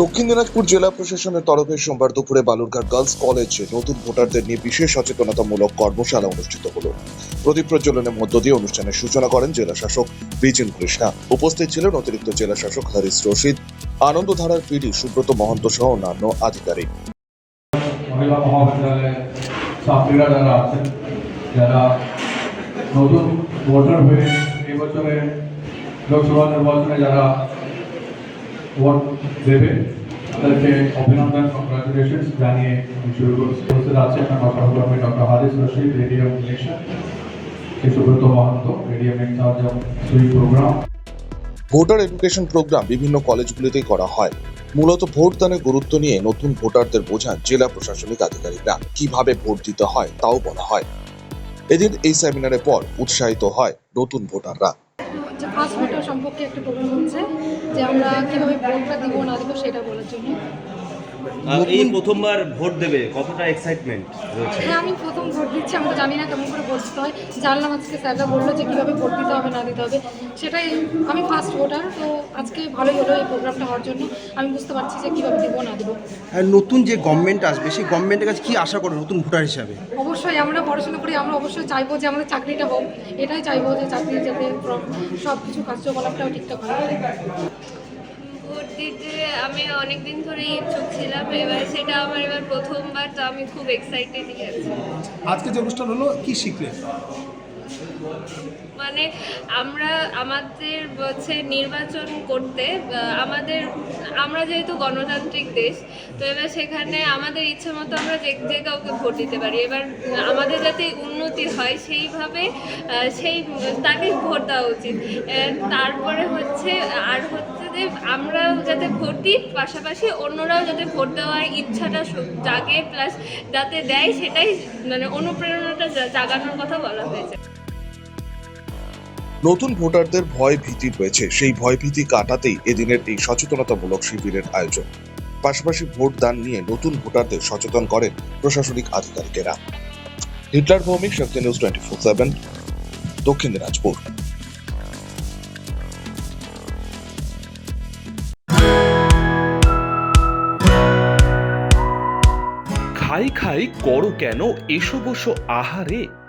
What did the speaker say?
দক্ষিণ দিনাজপুর জেলা প্রশাসনের তরফে সোমবার দুপুরে বালুরঘাট গার্লস কলেজে নতুন ভোটারদের নিয়ে বিশেষ সচেতনতামূলক কর্মশালা অনুষ্ঠিত হলো। প্রদীপ প্রজ্বলনের মধ্য দিয়ে অনুষ্ঠানের সূচনা করেন জেলা শাসক বিজিন কৃষ্ণা। উপস্থিত ছিলেন অতিরিক্ত জেলা শাসক হারিস রশিদ, আনন্দধারার পিডি সুব্রত মহন্ত সহ অন্যান্য আধিকারিক। যারা নতুন ভোটার হয়ে এই বছরে লোকসভা নির্বাচনে যারা ভোট দেবে তাদেরকে অভিনন্দন কংগ্রাচুলেশন জানিয়ে আমি শুরু করছি। উপস্থিত আছেন আমার doctor Haris Rashid, radio Subrata radio সুই প্রোগ্রাম। ভোটার এডুকেশন প্রোগ্রাম বিভিন্ন কলেজগুলিতেই করা হয়। মূলত ভোটদানের গুরুত্ব নিয়ে নতুন ভোটারদের বোঝান জেলা প্রশাসনিক আধিকারিকরা কীভাবে ভোট দিতে হয় তাও বলা হয়। এদিন এই সেমিনারের পর উৎসাহিত হয় নতুন ভোটাররা। যে ফার্স্ট ভোটার সম্পর্কে একটা প্রবলেম হচ্ছে যে আমরা কীভাবে ভোটটা দিব, না দিব সেটা বলার জন্য। এই প্রথমবার ভোট দেবে কতটা এক্সাইটমেন্ট রয়েছে? হ্যাঁ আমি প্রথম ভোট দিচ্ছি আমি তো জানি না কেমন করে ভোট দিতে হয়। জানলাম আজকে স্যাররা বলল যে কীভাবে ভোট দিতে হবে না দিতে হবে। সেটাই আমি ফার্স্ট ভোটার তো আজকে ভালোই হলো এই প্রোগ্রামটা হওয়ার জন্য। আমি বুঝতে পারছি যে কীভাবে দিব না দিব। আর নতুন যে গভর্নমেন্ট আসবে সেই গভর্নমেন্টের কাছে কি আশা করো নতুন ভোটার হিসাবে? অবশ্যই আমরা পড়াশোনা করি আমরা অবশ্যই চাইব যে আমাদের চাকরিটা হোক। এটাই চাইব যে চাকরি যাতে সব কিছু কার্যকলাপটাও ঠিকঠাক হয়। ভোট দিতে আমি অনেক দিন ধরে ইচ্ছুক ছিলাম, এবার সেটা আমার এবার প্রথমবার, তো আমি খুব এক্সাইটেড আছি। আজকে যে অনুষ্ঠান হলো, কি শিখলে মানে আমরা আমাদের হচ্ছে নির্বাচন করতে আমাদের, আমরা যেহেতু গণতান্ত্রিক দেশ, তো এবার সেখানে আমাদের ইচ্ছে মতো আমরা যে যে কাউকে ভোট দিতে পারি। এবার আমাদের যাতে উন্নতি হয় সেইভাবে সেই, তাকে ভোট দেওয়া উচিত। তারপরে হচ্ছে, আর হচ্ছে যে আমরাও যাতে ভোট দিই, পাশাপাশি অন্যরাও যাতে ভোট দেওয়ার ইচ্ছাটা জাগে প্লাস যাতে দেয়, সেটাই মানে অনুপ্রেরণাটা জাগানোর কথা বলা হয়েছে। নতুন ভোটারদের ভয় ভীতি রয়েছে। সেই ভয় ভীতি কাটাতেই এদিনের এই সচেতনতামূলক শিবিরের আয়োজন। পাশাপাশি ভোট দান নিয়ে নতুন ভোটারদের সচেতন করেন প্রশাসনিক আধিকারিকেরা। Hitler Bhowmik, Shakti news twenty four seven, Dakshin Dinajpur. খাই খাই করো কেন? এসো বসো আহারে।